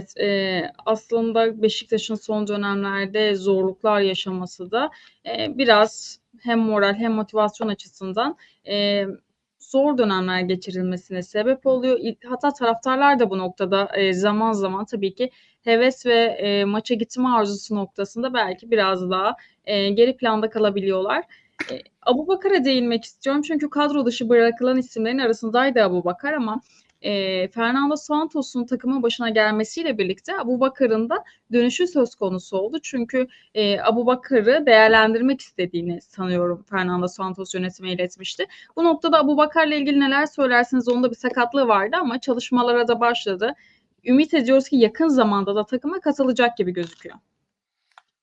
Evet, eee, aslında Beşiktaş'ın son dönemlerde zorluklar yaşaması da, eee, biraz hem moral hem motivasyon açısından, eee, zor dönemler geçirilmesine sebep oluyor. Hatta taraftarlar da bu noktada, eee, zaman zaman tabii ki heves ve, eee, maça gitme arzusu noktasında belki biraz daha, eee, geri planda kalabiliyorlar. Eee, Abubakar'a değinmek istiyorum çünkü kadro dışı bırakılan isimlerin arasındaydı Abubakar ama, eee, Fernando Santos'un takımın başına gelmesiyle birlikte Abubakar'ın da dönüşü söz konusu oldu. Çünkü, eee, Abubakar'ı değerlendirmek istediğini sanıyorum Fernando Santos yönetime iletmişti. Bu noktada Abubakar'la ilgili neler söylersiniz? Onun da bir sakatlığı vardı ama çalışmalara da başladı. Ümit ediyoruz ki yakın zamanda da takıma katılacak gibi gözüküyor.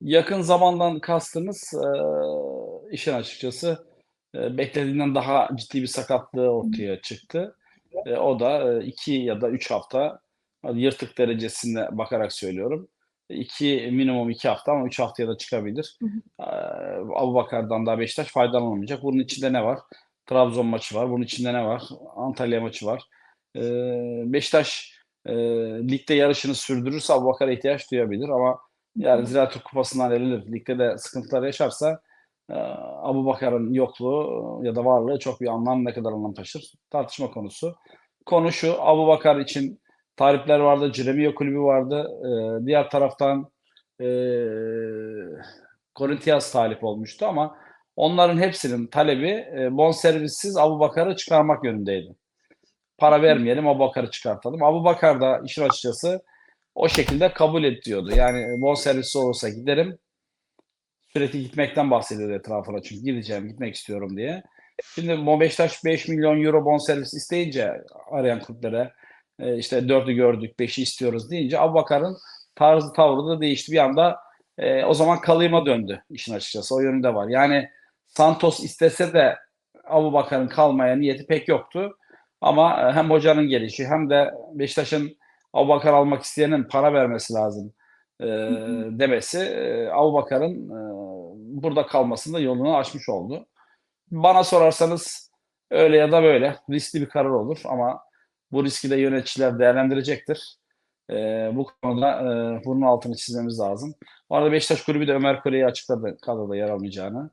Yakın zamandan kastımız, eee, işin açıkçası, eee, beklediğinden daha ciddi bir sakatlığı ortaya çıktı. Eee, o da, eee, 2 ya da 3 hafta, hadi yırtık derecesine bakarak söylüyorum. 2 minimum 2 hafta ama 3 haftaya da çıkabilir. Hı hı. Eee, Abubakar'dan da Beşiktaş faydalanamayacak. Bunun içinde ne var? Trabzon maçı var. Bunun içinde ne var? Antalya maçı var. Eee, Beşiktaş, eee, ligde yarışını sürdürürse Abubakar'a ihtiyaç duyabilir ama yani. Ziraat Kupası'ndan elenir, ligde de sıkıntılar yaşarsa, eee, Abubakar'ın yokluğu ya da varlığı çok bir anlam ne kadar anlam taşır tartışma konusu. Konu şu, Abubakar için talipler vardı, Ceremia kulübü vardı. Eee, diğer taraftan, eee, Corinthians talip olmuştu ama onların hepsinin talebi, eee, bonservissiz Abubakar'ı çıkarmak yönündeydi. Para vermeyelim, Abubakar'ı çıkartalım. Abubakar da işin açıkçası o şekilde kabul et diyordu. Yani bonservisi olursa giderim. Sürekli gitmekten bahsediyordu etrafına çünkü gideceğim, gitmek istiyorum diye. Şimdi Beşiktaş 5.000.000 euro bonservis isteyince arayan kulüplere, eee, işte 4'ü gördük, 5'i istiyoruz deyince Abubakar'ın tarzı, tavrı da değişti. Bir anda, eee, o zaman kalıma döndü işin açıkçası. O yönü de var. Yani Santos istese de Abubakar'ın kalmaya niyeti pek yoktu ama, eee, hem hocanın gelişi hem de Beşiktaş'ın Abubakar almak isteyenin para vermesi lazım, hı. demesi, eee, Abubakar'ın, eee, burada kalmasının yolunu açmış oldu. Bana sorarsanız öyle ya da böyle riskli bir karar olur ama bu riski de yöneticiler değerlendirecektir. Eee, bu konuda, eee, bunun altını çizmemiz lazım. Bu arada Beşiktaş kulübü de Ömer Kolej'i açıkladı kadroda yer almayacağını.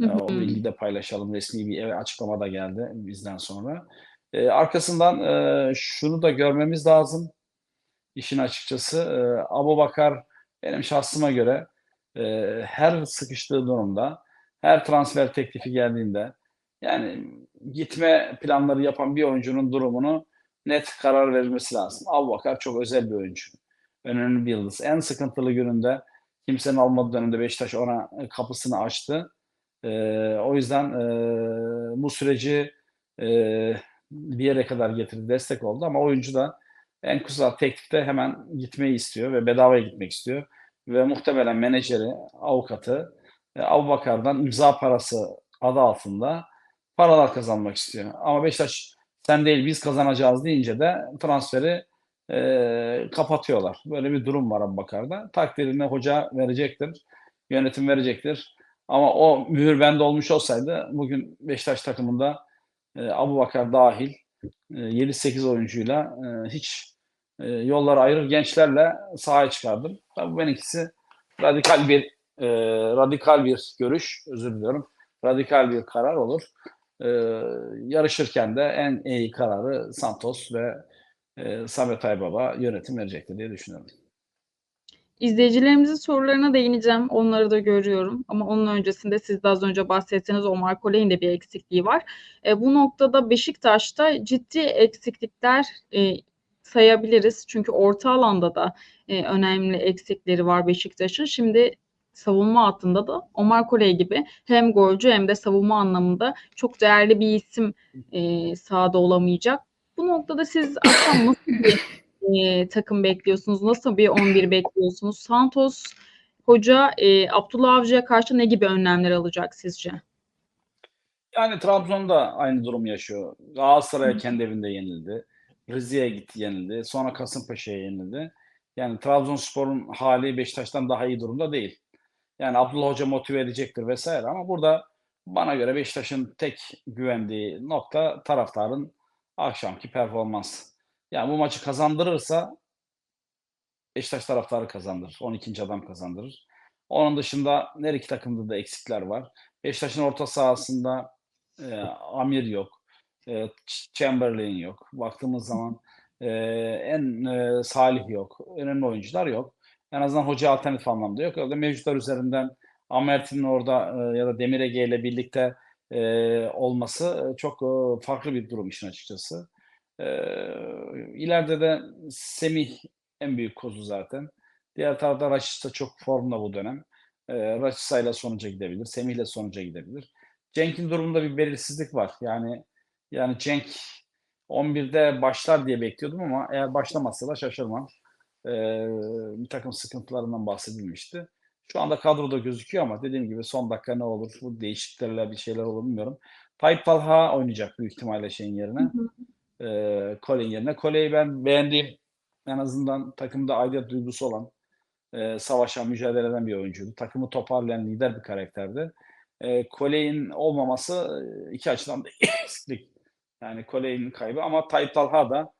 Hı Eee, o bilgiyi de paylaşalım. Resmî bir açıklama da geldi bizden sonra. Eee, arkasından, eee, şunu da görmemiz lazım işin açıkçası. Eee, Abubakar benim şahsıma göre, eee, her sıkıştığı durumda, her transfer teklifi geldiğinde, yani gitme planları yapan bir oyuncunun durumunu net karar verilmesi lazım. Abubakar çok özel bir oyuncu. Önemli bir yıldız. En sıkıntılı gününde, kimsenin olmadığı dönemde Beşiktaş ona, eee, kapısını açtı. Eee, o yüzden, eee, bu süreci, eee, bir yere kadar getirdi, destek oldu ama oyuncu da en kısa teklifte hemen gitmeyi istiyor ve bedavaya gitmek istiyor ve muhtemelen menajeri, avukatı, eee, Abubakar'dan imza parası adı altında paralar kazanmak istiyor. Ama Beşiktaş sen değil biz kazanacağız deyince de transferi, eee, kapatıyorlar. Böyle bir durum var Abubakar'da. Takdirini hoca verecektir, yönetim verecektir ama o mühür bende olmuş olsaydı bugün Beşiktaş takımında, eee, Abubakar dâhil, eee, 7-8 oyuncuyla, eee, hiç, eee, yolları ayırır gençlerle sahaya çıkardım. Tabii benimkisi radikal bir, eee, radikal bir görüş, özür diliyorum. Radikal bir karar olur. Eee, yarışırken de en iyi kararı Santos ve, eee, Samet Aybaba yönetim verecektir diye düşünüyorum. İzleyicilerimizin sorularına değineceğim. Onları da görüyorum ama onun öncesinde siz de az önce bahsettiğiniz Omar Kolej'in de bir eksikliği var. Eee, bu noktada Beşiktaş'ta ciddi eksiklikler, eee, sayabiliriz. Çünkü orta alanda da, eee, önemli eksikleri var Beşiktaş'ın. Şimdi savunma hattında da Omar Kolej gibi hem golcü hem de savunma anlamında çok değerli bir isim, eee, sahada olamayacak. Bu noktada siz akşam nasıl bir, eee, takım bekliyorsunuz? Nasıl bir 11 bekliyorsunuz? Santos Hoca, eee, Abdullah Avcı'ya karşı ne gibi önlemler alacak sizce? Yani Trabzon da aynı durumu yaşıyor. Galatasaray'a kendi evinde yenildi. Rize'ye gitti yenildi. Sonra Kasımpaşa'ya yenildi. Yani Trabzonspor'un hâli Beşiktaş'tan daha iyi durumda değil. Yani Abdullah Hoca motive edecektir vs. ama burada bana göre Beşiktaş'ın tek güvendiği nokta taraftarın akşamki performansı. Yani bu maçı kazandırırsa Beşiktaş taraftarı kazandırır. 12. adam kazandırır. Onun dışında her iki takımda da eksikler var. Beşiktaş'ın orta sahasında e, Amir yok. E, Chamberlain yok. Baktığımız zaman e, en e, Salih yok. Önemli oyuncular yok. En azından hoca alternatif anlamda yok. Öyle mevcutlar üzerinden Amertin'in orada e, ya da Demir Ege ile birlikte e, olması çok e, farklı bir durum işin açıkçası. E, ileride de Semih en büyük kozu zaten. Diğer tarafta Raşitsa çok formda bu dönem. E, Raşitsa ile sonuca gidebilir. Semih ile sonuca gidebilir. Cenk'in durumunda bir belirsizlik var. Yani yani Cenk 11'de başlar diye bekliyordum ama eğer başlamazsa da şaşırmam. E, bir takım sıkıntılarından bahsedilmişti. Şu anda kadroda gözüküyor ama dediğim gibi son dakika ne olur, bu değişikliklerle bir şeyler olur bilmiyorum. Tayyip Talha oynayacak büyük ihtimalle şeyin yerine. Hı hı. E, Cole'in yerine. Cole'yi ben beğendiğim en azından takımda aidiyet duygusu olan, e, savaşan, mücadele eden bir oyuncuydu. Takımı toparlayan lider bir karakterdi. E, Cole'in olmaması iki açıdan da eksiklik. Yani Cole'in kaybı ama Tayyip Talha da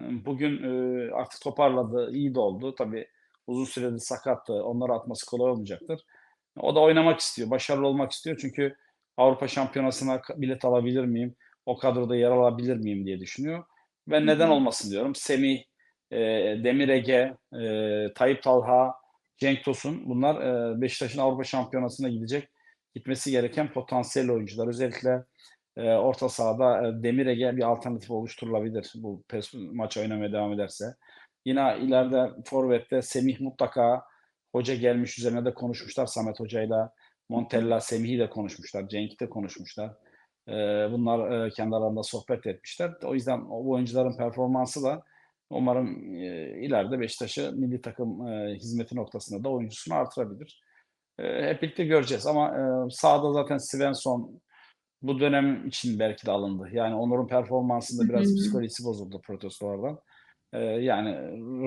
e, bugün e, artık toparladı, iyi de oldu. Tabii uzun süredir sakattı. Onları atması kolay olmayacaktır. O da oynamak istiyor, başarılı olmak istiyor. Çünkü Avrupa Şampiyonası'na bilet alabilir miyim? O kadroda yer alabilir miyim diye düşünüyor. Ben neden olmasın diyorum. Semih, e, Demir Ege, e, Tayyip Talha, Cenk Tosun bunlar e, Beşiktaş'ın Avrupa Şampiyonası'na gidecek gitmesi gereken potansiyel oyuncular. Özellikle e, orta sahada e, Demir Ege bir alternatif oluşturulabilir bu pes, maç oynamaya devam ederse. Yine ileride Forvet'te Semih mutlaka hoca gelmiş üzerine de konuşmuşlar Samet Hoca'yla. Montella Semih'i de konuşmuşlar. Cenk'i de konuşmuşlar. E, bunlar e, kendi aralarında sohbet etmişler. O yüzden o oyuncuların performansı da umarım e, ileride Beşiktaş'ı milli takım e, hizmeti noktasında da oyuncusunu artırabilir. E, hep birlikte göreceğiz ama e, sahada zaten Svensson bu dönem için belki de alındı. Yani Onur'un performansında biraz Hı hı. psikolojisi bozuldu protestolardan. E, yani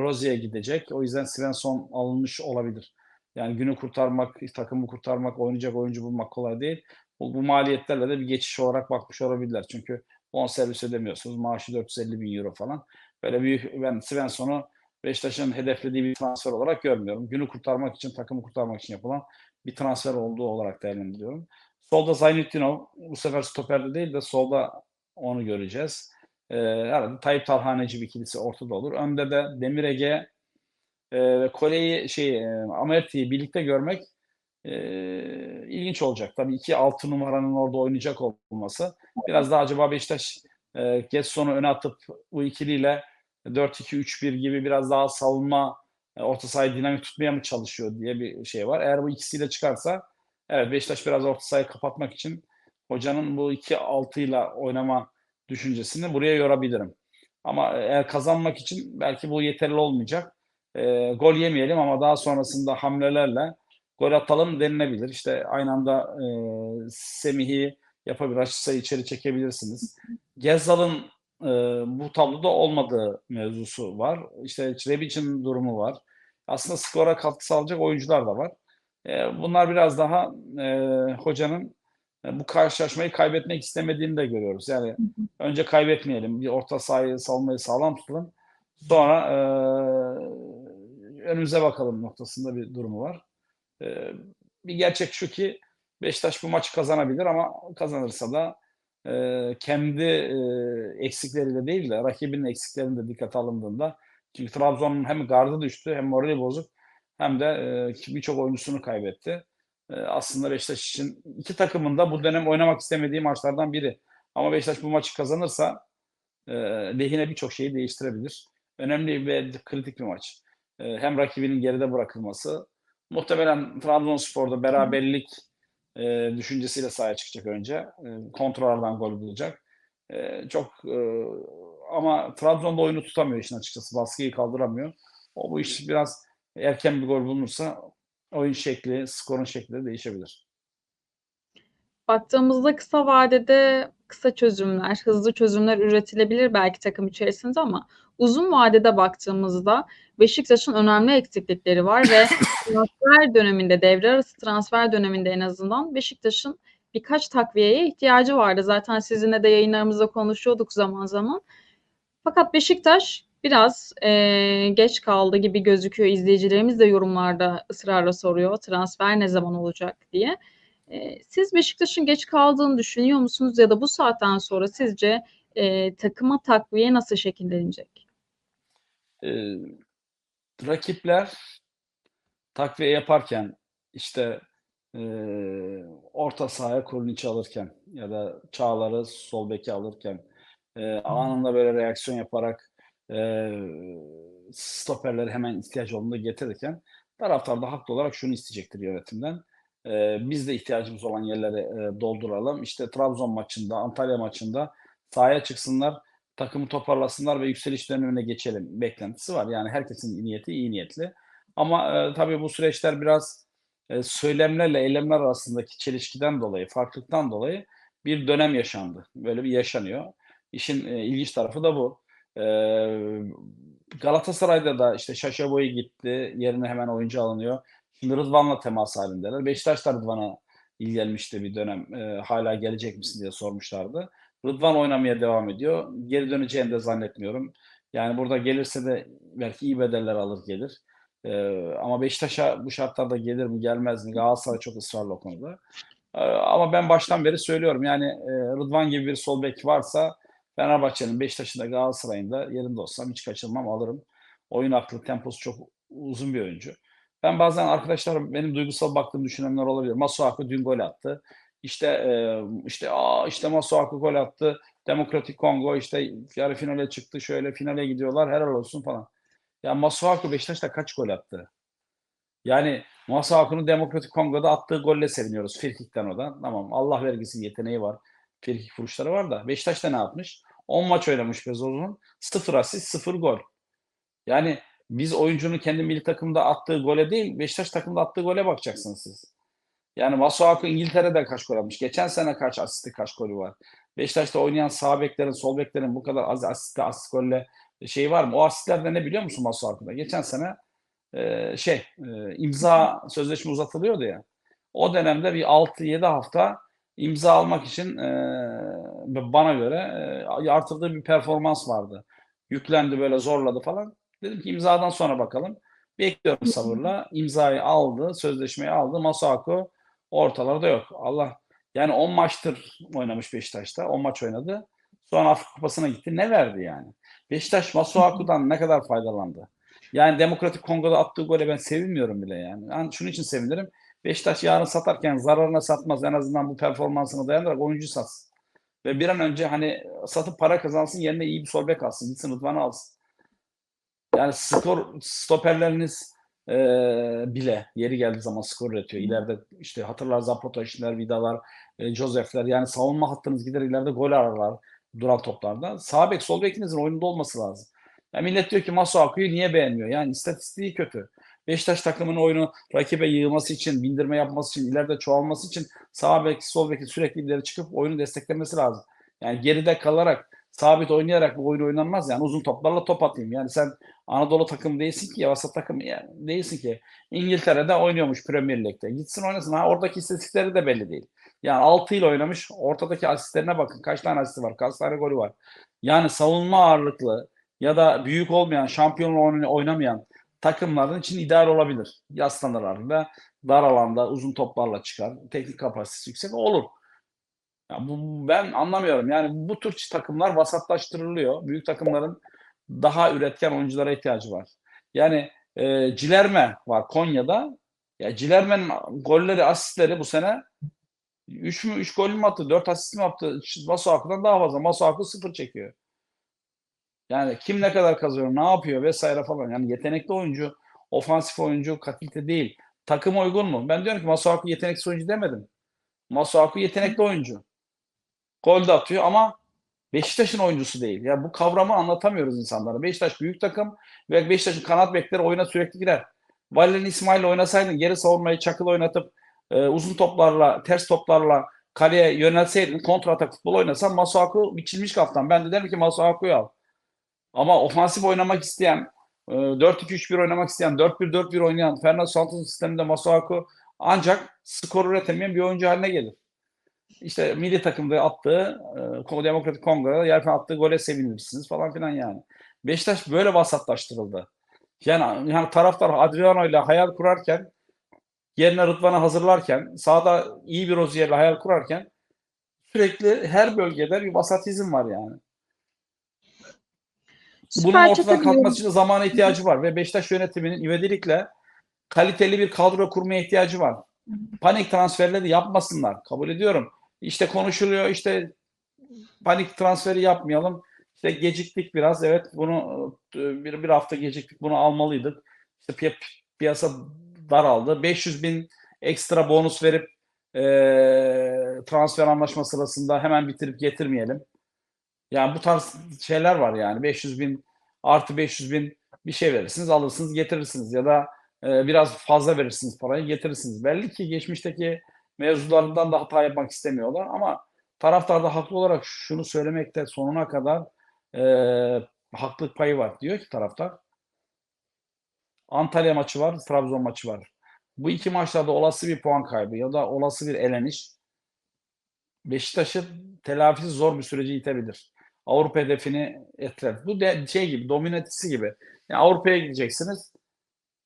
Rozier'e gidecek. O yüzden Svensson alınmış olabilir. Yani günü kurtarmak, takımı kurtarmak, oynayacak oyuncu bulmak kolay değil. Bu, bu maliyetlerle de bir geçiş olarak bakmış olabilirler. Çünkü bonservis ödemiyorsunuz. Maaşı 450 bin euro falan. Böyle büyük, ben Svensson'u Beşiktaş'ın hedeflediği bir transfer olarak görmüyorum. Günü kurtarmak için, takımı kurtarmak için yapılan bir transfer olduğu olarak değerlendiriyorum. Solda Zaynettinov, bu sefer stoperde değil de solda onu göreceğiz. Ee, herhalde Tayyip Talhaneci bir ikilisi ortada olur. Önde de Demir Ege e, ve Kole'yi şey e, Amerti'yi birlikte görmek e, ilginç olacak. Tabii iki altı numaranın orada oynayacak olması. Biraz daha acaba Beşiktaş e, Getson'u öne atıp bu ikiliyle 4-2-3-1 gibi biraz daha savunma e, orta sahayı dinamik tutmaya mı çalışıyor diye bir şey var. Eğer bu ikisiyle çıkarsa evet Beşiktaş biraz orta sahayı kapatmak için hocanın bu iki altıyla oynama düşüncesini buraya yorabilirim. Ama eğer kazanmak için belki bu yeterli olmayacak. E, gol yemeyelim ama daha sonrasında hamlelerle gol atalım denilebilir. İşte aynı anda e, Semih'i yapabilir, içeri çekebilirsiniz. Gezzal'ın e, bu tabloda olmadığı mevzusu var. İşte Rebic'in durumu var. Aslında skora katkı sağlayacak oyuncular da var. E, bunlar biraz daha e, hocanın e, bu karşılaşmayı kaybetmek istemediğini de görüyoruz. Yani önce kaybetmeyelim, bir orta sahayı salmayı sağlam tutalım. Sonra e, önümüze bakalım noktasında bir durumu var. E, bir gerçek şu ki Beşiktaş bu maçı kazanabilir ama kazanırsa da e, kendi e, eksikleriyle değil de rakibinin eksiklerini de dikkate alındığında çünkü Trabzon'un hem gardı düştü hem morali bozuk hem de e, birçok oyuncusunu kaybetti. E, aslında Beşiktaş için iki takımın da bu dönem oynamak istemediği maçlardan biri. Ama Beşiktaş bu maçı kazanırsa e, lehine birçok şeyi değiştirebilir. Önemli ve kritik bir maç. E, hem rakibinin geride bırakılması, muhtemelen Trabzonspor'da beraberlik e, düşüncesiyle sahaya çıkacak önce. E, kontrollerden gol bulacak. E, çok e, ama Trabzon'da oyunu tutamıyor işin açıkçası. Baskıyı kaldıramıyor. O bu iş biraz erken bir gol bulunursa oyun şekli, skorun şekli de değişebilir. Baktığımızda kısa vadede kısa çözümler, hızlı çözümler üretilebilir belki takım içerisinde ama uzun vadede baktığımızda Beşiktaş'ın önemli eksiklikleri var ve transfer döneminde, devre arası transfer döneminde en azından Beşiktaş'ın birkaç takviyeye ihtiyacı vardı. Zaten sizinle de yayınlarımızda konuşuyorduk zaman zaman. Fakat Beşiktaş biraz e, geç kaldı gibi gözüküyor. İzleyicilerimiz de yorumlarda ısrarla soruyor transfer ne zaman olacak diye. E, siz Beşiktaş'ın geç kaldığını düşünüyor musunuz ya da bu saatten sonra sizce e, takıma takviye nasıl şekillenecek? Ee, rakipler takviye yaparken işte e, orta sahaya Kurniç'i alırken ya da Çağlar'ı sol beki alırken e, anında böyle reaksiyon yaparak e, stoperleri hemen ihtiyaç olduğunda getirirken taraftar da haklı olarak şunu isteyecektir yönetimden. E, biz de ihtiyacımız olan yerleri e, dolduralım. İşte Trabzon maçında, Antalya maçında sahaya çıksınlar, takımı toparlasınlar ve yükseliş dönemine geçelim beklentisi var. Yani herkesin niyeti iyi niyetli. Ama e, tabii bu süreçler biraz e, söylemlerle eylemler arasındaki çelişkiden dolayı, farklılıktan dolayı bir dönem yaşandı. Böyle bir yaşanıyor. İşin e, ilginç tarafı da bu. E, Galatasaray'da da işte Şaşa Boy gitti. Yerine hemen oyuncu alınıyor. Şimdi Rıdvan'la temas halindeler. Beşiktaş da Rıdvan'a ilgilenmişti bir dönem. E, hala gelecek misin diye sormuşlardı. Rıdvan oynamaya devam ediyor. Geri döneceğini de zannetmiyorum. Yani burada gelirse de belki iyi bedeller alır gelir. Ee, ama Beşiktaş'a bu şartlarda gelir mi gelmez mi? Galatasaray çok ısrarlı o konuda. Ee, ama ben baştan beri söylüyorum yani e, Rıdvan gibi bir sol bek varsa Fenerbahçe'nin, Beşiktaş'ın da Galatasaray'ın da yerinde olsam hiç kaçırmam alırım. Oyun aklı, temposu çok uzun bir oyuncu. Ben bazen arkadaşlar benim duygusal baktığım düşünenler olabilir. Masuaku dün gol attı. İşte işte aa işte Masuaku gol attı. Demokratik Kongo işte yarı finale çıktı. Şöyle finale gidiyorlar. Helal olsun falan. Ya Masuaku Beşiktaş'ta kaç gol attı? Yani Masuaku'nun Demokratik Kongo'da attığı golle seviniyoruz. Firkik'ten o. Tamam Allah vergisi yeteneği var. Firkik vuruşları var da. Beşiktaş'ta ne yapmış? 10 maç oynamış Bezos'un. 0 asist 0 gol. Yani biz oyuncunun kendi milli takımda attığı gole değil Beşiktaş takımda attığı gole bakacaksınız siz. Yani Masuaku İngiltere'de kaç gol atmış? Geçen sene kaç asisti kaç golü var? Beşiktaş'ta oynayan sağ beklerin, sol beklerin bu kadar az asist, asist golle şey var mı? O asistlerde ne biliyor musun Masuaku'da? Geçen sene e, şey e, imza sözleşme uzatılıyordu ya. O dönemde bir 6-7 hafta imza almak için e, bana göre e, artırdığı bir performans vardı. Yüklendi böyle zorladı falan. Dedim ki imzadan sonra bakalım. Bekliyorum sabırla. İmzayı aldı, sözleşmeyi aldı. Masuaku ortalarda yok. Allah yani 10 maçtır oynamış Beşiktaş'ta. 10 maç oynadı. Sonra Afrika Kupası'na gitti. Ne verdi yani? Beşiktaş Masuaku'dan ne kadar faydalandı? Yani Demokratik Kongo'da attığı gole ben sevinmiyorum bile yani. yani. Şunun için sevinirim. Beşiktaş yarın satarken zararına satmaz. En azından bu performansını dayanarak oyuncu satsın. Ve bir an önce hani satıp para kazansın yerine iyi bir sol bek alsın. Gitsin Rıdvan'ı alsın. Yani skor stoperleriniz e, bile yeri geldiği zaman skor üretiyor. İleride işte hatırlar Zapata, Şiner, Vidalar, e, Josef'ler yani savunma hattınız gider ileride gol ararlar duran toplarda. Sağ bek, sol bekinizin oyunda olması lazım. Yani millet diyor ki Masuaku'yu niye beğenmiyor? Yani istatistiği kötü. Beşiktaş takımının oyunu rakibe yığması için, bindirme yapması için, ileride çoğalması için sağ bek, sol beki sürekli ileri çıkıp oyunu desteklemesi lazım. Yani geride kalarak, sabit oynayarak bu oyun oynanmaz. Yani uzun toplarla top atayım. Yani sen Anadolu takım değilsin ki ya vasat takım yani değilsin ki. İngiltere'de oynuyormuş Premier Lig'de. Gitsin oynasın. Ha oradaki istatistikleri de belli değil. Yani 6 yıl oynamış. Ortadaki asistlerine bakın. Kaç tane asisti var? Kaç tane golü var? Yani savunma ağırlıklı ya da büyük olmayan, şampiyon oynamayan takımların için ideal olabilir. Yaslanırlar ve dar alanda uzun toplarla çıkar. Teknik kapasitesi yüksek olur. Ya bu, ben anlamıyorum. Yani bu tür takımlar vasatlaştırılıyor. Büyük takımların daha üretken oyunculara ihtiyacı var. Yani e, Cilerme var Konya'da. Ya Cilerme'nin golleri, asistleri bu sene 3 mü 3 gol mü attı? 4 asist mi yaptı? Masuaku'dan daha fazla. Masuaku sıfır çekiyor. Yani kim ne kadar kazanıyor, ne yapıyor vesaire falan. Yani yetenekli oyuncu, ofansif oyuncu kalite değil. Takım uygun mu? Ben diyorum ki Masuaku yetenekli oyuncu demedim. Masuaku yetenekli oyuncu. Gol de atıyor ama Beşiktaş'ın oyuncusu değil. Ya bu kavramı anlatamıyoruz insanlara. Beşiktaş büyük takım ve Beşiktaş'ın kanat bekleri oyuna sürekli girer. Valerian İsmail oynasaydın geri savunmayı çakıl oynatıp e, uzun toplarla, ters toplarla kaleye yönelseydin kontratak futbol oynasan Masuaku biçilmiş kaftan. Ben de derim ki Masuaku'yu al. Ama ofansif oynamak isteyen, 4-2-3-1 oynamak isteyen, 4-1-4-1 oynayan Fernando Santos'un sisteminde Masuaku ancak skor üretemeyen bir oyuncu haline gelir. İşte milli takımda attığı, Demokratik Kongo'da yerden attığı gole sevinirsiniz falan filan yani. Beşiktaş böyle vasatlaştırıldı. Yani, yani taraftar Adriano ile hayal kurarken yerine Rıdvan'ı hazırlarken sahada iyi bir Rozier'le hayal kurarken sürekli her bölgede bir vasatizm var yani. Bunun ortadan kalkması için zamana ihtiyacı var ve Beşiktaş yönetiminin ivedilikle kaliteli bir kadro kurmaya ihtiyacı var. Panik transferleri yapmasınlar. Kabul ediyorum. İşte konuşuluyor işte panik transferi yapmayalım. İşte geciktik biraz. Evet bunu bir, bir hafta geciktik. Bunu almalıydık. İşte pi- piyasa daraldı. 500 bin ekstra bonus verip e, transfer anlaşma sırasında hemen bitirip getirmeyelim. Yani bu tarz şeyler var yani. 500 bin artı 500 bin bir şey verirsiniz, alırsınız, getirirsiniz ya da e, biraz fazla verirsiniz parayı, getirirsiniz. Belli ki geçmişteki mevzularından da hata yapmak istemiyorlar ama taraftar da haklı olarak şunu söylemekte sonuna kadar e, haklılık payı var. Diyor ki taraftar Antalya maçı var, Trabzon maçı var. Bu iki maçlarda olası bir puan kaybı ya da olası bir eleniş Beşiktaş'ı telafisi zor bir sürece itebilir. Avrupa hedefini etkiler. Bu de şey gibi, domino etkisi gibi. Yani Avrupa'ya gideceksiniz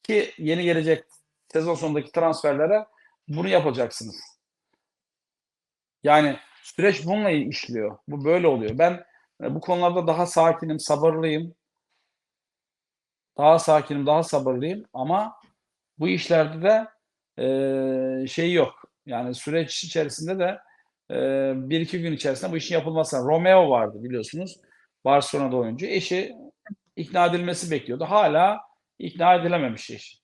ki yeni gelecek sezon sonundaki transferlere bunu yapacaksınız. Yani süreç bununla işliyor. Bu böyle oluyor. Ben e, bu konularda daha sakinim, sabırlıyım. Daha sakinim, daha sabırlıyım ama bu işlerde de e, şey yok. Yani süreç içerisinde de e, bir iki gün içerisinde bu işin yapılması. Romeo vardı biliyorsunuz. Barcelona'da oyuncu. Eşi ikna edilmesi bekliyordu. Hala ikna edilememiş eşi.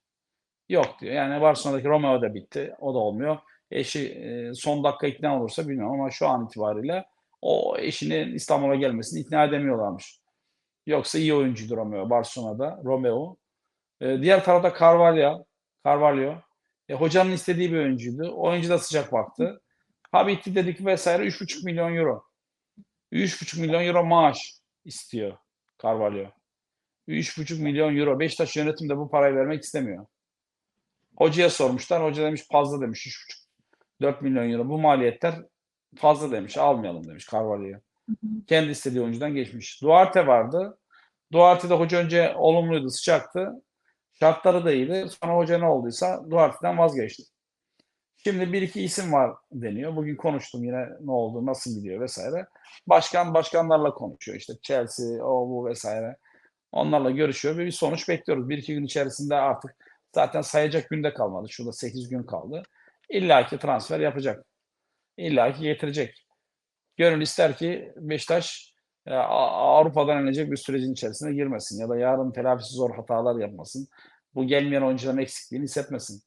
Yok diyor. Yani Barcelona'daki Romeo da bitti. O da olmuyor. Eşi e, son dakika ikna olursa bilmiyorum ama şu an itibariyle o eşinin İstanbul'a gelmesini ikna edemiyorlarmış. Yoksa iyi oyuncuydu Romeo Barcelona'da. Romeo. E, diğer tarafta Carvalho. Carvalho. E, hocanın istediği bir oyuncuydu. Oyuncu da sıcak baktı. Ha bitti dedik vesaire 3,5 milyon euro. 3,5 milyon euro maaş istiyor Carvalho. 3,5 milyon euro. Beşiktaş yönetim de bu parayı vermek istemiyor. Hocaya sormuşlar. Hoca demiş fazla demiş. 3,5 4 milyon euro. Bu maliyetler fazla demiş. Almayalım demiş Carvalho'yu. Kendi istediği oyuncudan geçmiş. Duarte vardı. Duarte'de hoca önce olumluydu, sıcaktı. Şartları da iyiydi. Sonra hoca ne olduysa Duarte'den vazgeçti. Şimdi bir iki isim var deniyor. Bugün konuştum yine ne oldu, nasıl gidiyor vesaire. Başkan başkanlarla konuşuyor. İşte Chelsea, o bu vesaire. Onlarla görüşüyor ve bir sonuç bekliyoruz. Bir iki gün içerisinde artık zaten sayacak günde kalmadı. Şurada 8 gün kaldı. İlla ki transfer yapacak. İlla ki getirecek. Gönül ister ki Beşiktaş e, Avrupa'dan inecek bir sürecin içerisine girmesin ya da yarın telafisi zor hatalar yapmasın. Bu gelmeyen oyuncuların eksikliğini hissetmesin.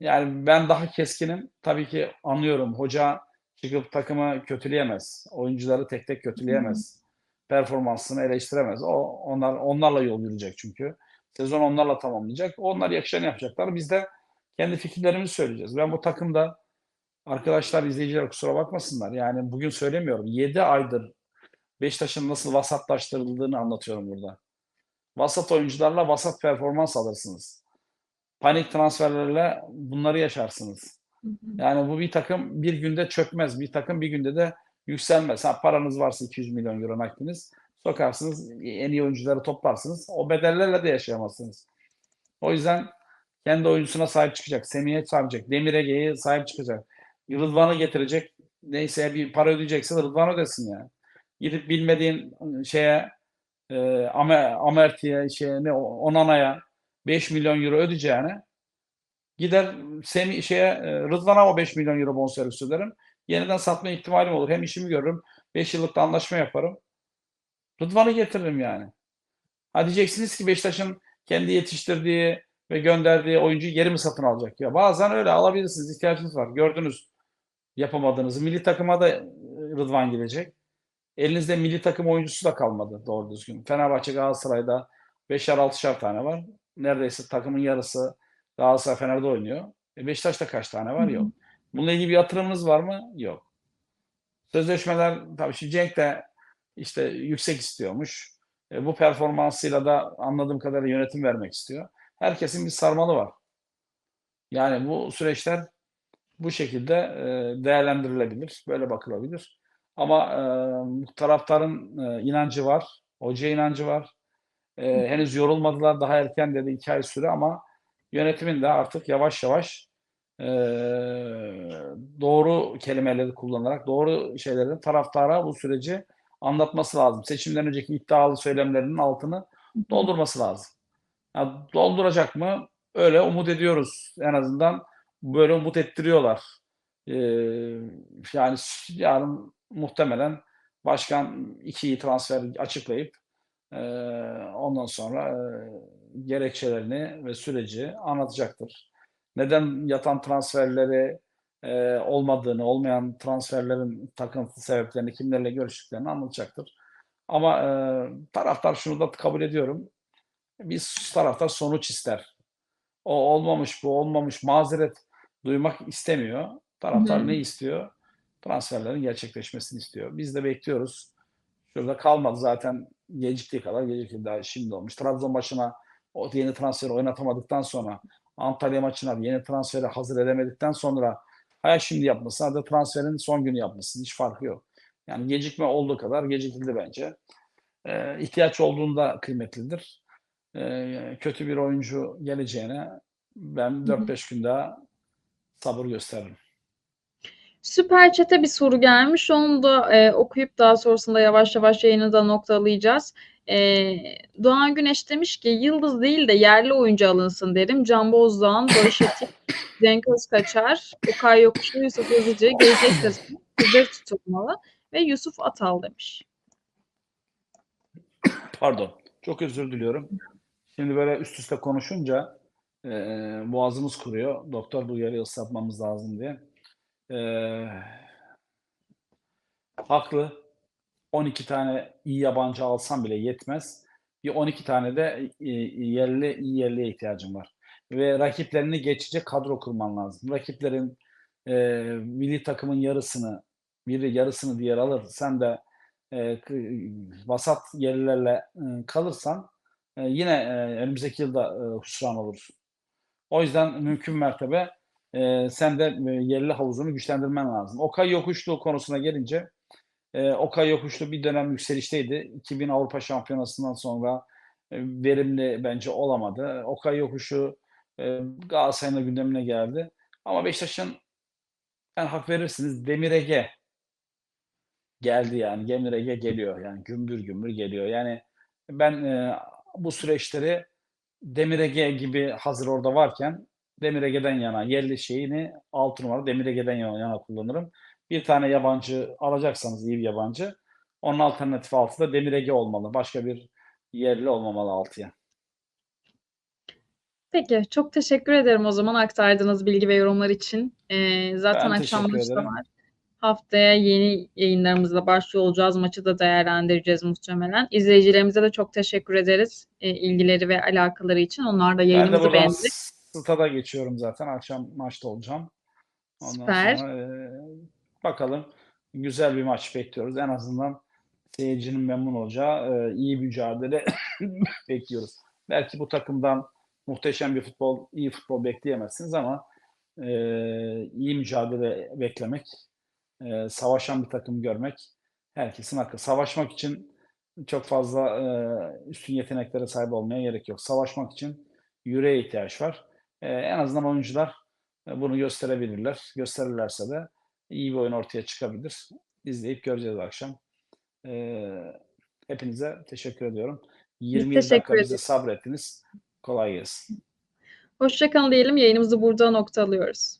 Yani ben daha keskinim. Tabii ki anlıyorum. Hoca çıkıp takımı kötüleyemez. Oyuncuları tek tek kötüleyemez. Performansını eleştiremez. O onlar onlarla yol yürüyecek çünkü. Sezon onlarla tamamlayacak. Onlar yakışanı yapacaklar. Biz de kendi fikirlerimizi söyleyeceğiz. Ben bu takımda arkadaşlar izleyiciler kusura bakmasınlar. Yani bugün söylemiyorum. 7 aydır Beşiktaş'ın nasıl vasatlaştırıldığını anlatıyorum burada. Vasat oyuncularla vasat performans alırsınız. Panik transferlerle bunları yaşarsınız. Yani bu bir takım bir günde çökmez. Bir takım bir günde de yükselmez. Ha, paranız varsa 200 milyon euro nakdiniz sokarsınız. En iyi oyuncuları toplarsınız. O bedellerle de yaşayamazsınız. O yüzden kendi oyuncusuna sahip çıkacak. Semih'e sahip çıkacak. Demir Ege'ye sahip çıkacak. Rıdvan'ı getirecek. Neyse bir para ödeyecekse Rıdvan ödesin yani. Gidip bilmediğin şeye e, Amer, Amerti'ye, şeye, ne, Onana'ya 5 milyon euro ödeyeceğine gider Semih şeye e, Rıdvan'a o 5 milyon euro bonservis öderim. Yeniden satma ihtimalim olur. Hem işimi görürüm. 5 yıllık da anlaşma yaparım. Rıdvan'ı getiririm yani. Ha diyeceksiniz ki Beşiktaş'ın kendi yetiştirdiği ve gönderdiği oyuncuyu geri mi satın alacak? Ya bazen öyle alabilirsiniz. ihtiyacınız var. Gördünüz yapamadığınızı. Milli takıma da e, Rıdvan gelecek. Elinizde milli takım oyuncusu da kalmadı doğru düzgün. Fenerbahçe Galatasaray'da 5'er 6'şer tane var. Neredeyse takımın yarısı Galatasaray Fener'de oynuyor. E Beşiktaş'ta kaç tane var? Yok. Bununla ilgili bir yatırımınız var mı? Yok. Sözleşmeler tabii şimdi Cenk de işte yüksek istiyormuş. E, bu performansıyla da anladığım kadarıyla yönetim vermek istiyor. Herkesin bir sarmalı var. Yani bu süreçler bu şekilde e, değerlendirilebilir, böyle bakılabilir. Ama e, taraftarın e, inancı var, hoca inancı var. Ee, henüz yorulmadılar. Daha erken dedi. iki ay süre ama yönetimin de artık yavaş yavaş e, doğru kelimeleri kullanarak doğru şeyleri taraftara bu süreci anlatması lazım. Seçimden önceki iddialı söylemlerinin altını doldurması lazım. Ya dolduracak mı? Öyle umut ediyoruz. En azından böyle umut ettiriyorlar. Ee, yani yarın muhtemelen başkan iki iyi transfer açıklayıp e, ondan sonra e, gerekçelerini ve süreci anlatacaktır. Neden yatan transferleri e, olmadığını, olmayan transferlerin takıntı sebeplerini, kimlerle görüştüklerini anlatacaktır. Ama e, taraftar şunu da kabul ediyorum. Biz taraftar sonuç ister. O olmamış, bu olmamış, mazeret duymak istemiyor. Taraftar hı. ne istiyor? Transferlerin gerçekleşmesini istiyor. Biz de bekliyoruz. Şurada kalmadı zaten geciktiği kadar gecikti daha şimdi olmuş. Trabzon maçına o yeni transferi oynatamadıktan sonra Antalya maçına yeni transferi hazır edemedikten sonra hayal şimdi yapmasın. Hadi transferin son günü yapmasın. Hiç farkı yok. Yani gecikme olduğu kadar gecikildi bence. Ee, ihtiyaç olduğunda kıymetlidir. Ee, kötü bir oyuncu geleceğine ben Hı hı. 4-5 gün daha sabır gösteririm. Süper Chat'e bir soru gelmiş. Onu da e, okuyup daha sonrasında yavaş yavaş yayını da noktalayacağız. E, Doğan Güneş demiş ki yıldız değil de yerli oyuncu alınsın derim. Can Bozdoğan, Barış Atik, Cenk Özkaçar, Okay Yokuşlu, Yusuf Yazıcı, gelecek sezon sizleri tutulmalı ve Yusuf Atal demiş. Pardon. Çok özür diliyorum. Şimdi böyle üst üste konuşunca e, boğazımız kuruyor. Doktor bu yeri ıslatmamız lazım diye. E, haklı. 12 tane iyi yabancı alsam bile yetmez. Bir 12 tane de e, yerli iyi yerliye ihtiyacım var. Ve rakiplerini geçecek kadro kurman lazım. Rakiplerin e, milli takımın yarısını, biri yarısını diğer alır. Sen de e, vasat yerlilerle e, kalırsan e, yine e, önümüzdeki yılda e, hüsran olursun. O yüzden mümkün mertebe e, sen de e, yerli havuzunu güçlendirmen lazım. Okay Yokuşlu konusuna gelince e, Okay Yokuşlu bir dönem yükselişteydi. 2000 Avrupa Şampiyonası'ndan sonra e, verimli bence olamadı. Okay Yokuşu e, Galatasaray'ın gündemine geldi. Ama Beşiktaş'ın yani hak verirsiniz Demir Ege geldi yani. Demir Ege geliyor yani gümbür gümbür geliyor. Yani ben e, bu süreçleri Demir Ege gibi hazır orada varken Demir Ege'den yana yerli şeyini 6 numara Demir Ege'den yana, yana kullanırım. Bir tane yabancı alacaksanız iyi bir yabancı onun alternatif altı da Demir Ege olmalı. Başka bir yerli olmamalı altıya. Peki, çok teşekkür ederim o zaman aktardığınız bilgi ve yorumlar için. Ee, zaten Ben akşam maçı da var. Haftaya yeni yayınlarımızla başlıyor olacağız. Maçı da değerlendireceğiz muhtemelen. İzleyicilerimize de çok teşekkür ederiz e, ilgileri ve alakaları için. Onlar da Ben de yayınımızı buradan beğendi. Stada geçiyorum zaten. Akşam maçta olacağım. Ondan Süper. sonra e, bakalım güzel bir maç bekliyoruz. En azından seyircinin memnun olacağı e, iyi mücadele bekliyoruz. Belki bu takımdan muhteşem bir futbol, iyi futbol bekleyemezsiniz ama e, iyi mücadele beklemek, e, savaşan bir takım görmek herkesin hakkı. Savaşmak için çok fazla e, üstün yeteneklere sahip olmaya gerek yok. Savaşmak için yüreğe ihtiyaç var. E, en azından oyuncular e, bunu gösterebilirler. Gösterirlerse de iyi bir oyun ortaya çıkabilir. İzleyip göreceğiz akşam. E, hepinize teşekkür ediyorum. 27 teşekkür dakika bize sabrettiniz. Kolay gelsin. Hoşçakalın diyelim. Yayınımızı burada noktalıyoruz.